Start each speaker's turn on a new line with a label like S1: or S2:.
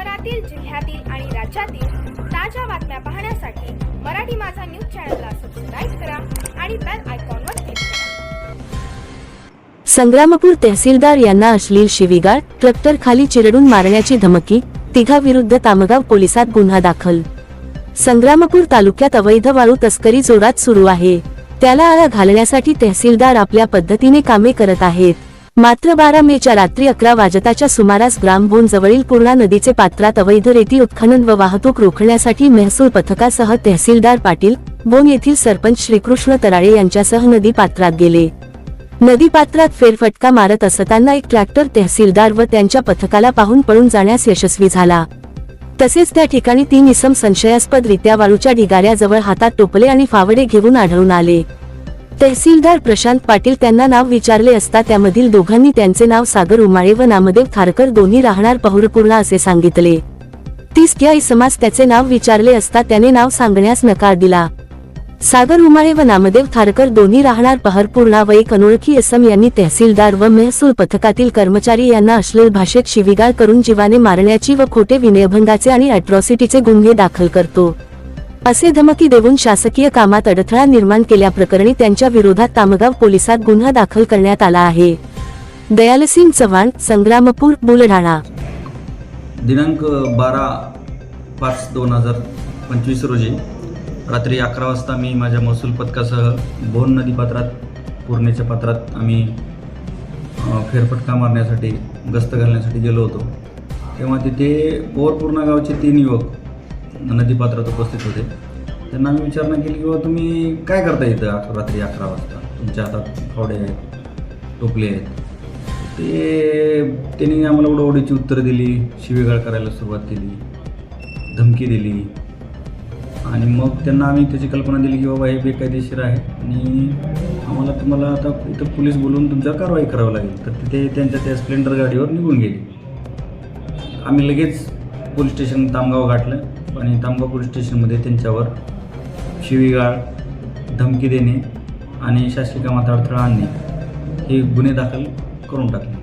S1: शहरातील जिल्ह्यातील आणि राज्यातील ताज्या बातम्या पाहण्यासाठी मराठी माझा न्यूज चॅनलला सबस्क्राईब करा आणि बेल आयकॉनवर क्लिक करा.
S2: संग्रामपूर तहसीलदार यांना अश्लील शिवीगाळ ट्रॅक्टर खाली चिरडून मारण्याची धमकी तिघा विरुद्ध तामगाव पोलिसात गुन्हा दाखल. संग्रामपूर तालुक्यात अवैध वाळू तस्करी जोरात सुरू आहे. त्याला आळा घालण्यासाठी तहसीलदार आपल्या पद्धतीने कामे करत आहेत. मात्र बारा मेच्या रात्री अकरा वाजताच्या सुमारास ग्रामभोन जवळील पूर्णा नदीचे पात्रात अवैध रेती उत्खनन व वाहतूक रोखण्यासाठी महसूल पथकासह तहसीलदार पाटील बोन येथील सरपंच श्रीकृष्ण तराळे यांच्यासह नदी पात्रात गेले. नदी पात्रात फेरफटका मारत असताना एक ट्रॅक्टर तहसीलदार व त्यांच्या पथकाला पाहून पळून जाण्यास यशस्वी झाला. तसेच त्या ठिकाणी तीन इसम संशयास्पदरित्या वाळूच्या ढिगाऱ्याजवळ हातात टोपले आणि फावडे घेऊन आढळून आले. तहसीलदार प्रशांत पाटील त्यांना नाव विचारले असता त्यामधील दोघांनी त्यांचे नाव सागर उमाळे व नामदेव थारकर दोन्ही राहणार पहुरपूर्ण असे सांगितले. तीस या इसमास त्याचे नाव विचारले असता त्याने नाव सांगण्यास नकार दिला. सागर उमाळे व नामदेव थारकर दोन्ही राहणार पहरपूर्णा व एक अनोळखी असम यांनी तहसीलदार व महसूल पथकातील कर्मचारी यांना अश्लील भाषेत शिविगाळ करून जीवाने मारण्याची व खोटे विनयभंगाचे आणि अॅट्रॉसिटीचे गुन्हे दाखल करतो. असे धमकी देऊन शासकीय कामात अडथळा निर्माण केल्याप्रकरणी त्यांच्या विरोधात तामगाव पोलिसात गुन्हा दाखल करण्यात आला आहे. दयालसिंग चव्हाण संग्रामपूर बुलढाणा.
S3: दिनांक बारा पाच दोन हजार पंचवीस रोजी रात्री अकरा वाजता मी माझ्या महसूल पथकासह बोन नदी पात्रात पूर्णेच्या पात्रात आम्ही फेरफटका मारण्यासाठी गस्त घालण्यासाठी गेलो होतो. तेव्हा तिथे पोरपूर्णा गावचे तीन युवक नदी पात्रात उपस्थित होते. त्यांना आम्ही विचारणा केली की बाबा तुम्ही काय करता इथं रात्री अकरा वाजता? तुमच्या हातात फावडे आहेत टोपले आहेत. ते त्यांनी आम्हाला उडवडीची उत्तरं दिली शिवेगाळ करायला सुरुवात केली धमकी दिली. आणि मग त्यांना आम्ही त्याची कल्पना दिली की बाबा हे बेकायदेशीर आहे आणि आम्हाला तुम्हाला आता इथं पोलीस बोलून तुमच्यावर कारवाई करावी लागेल. तर तिथे त्यांच्या त्या स्प्लेंडर गाडीवर निघून गेली. आम्ही लगेच पोलीस स्टेशन तामगाव गाठलं. आणि तांबापूर पोलीस स्टेशनमध्ये त्यांच्यावर शिवीगाळ धमकी देणे आणि शासकीय कामात अडथळा आणणे हे गुन्हे दाखल करून टाकले.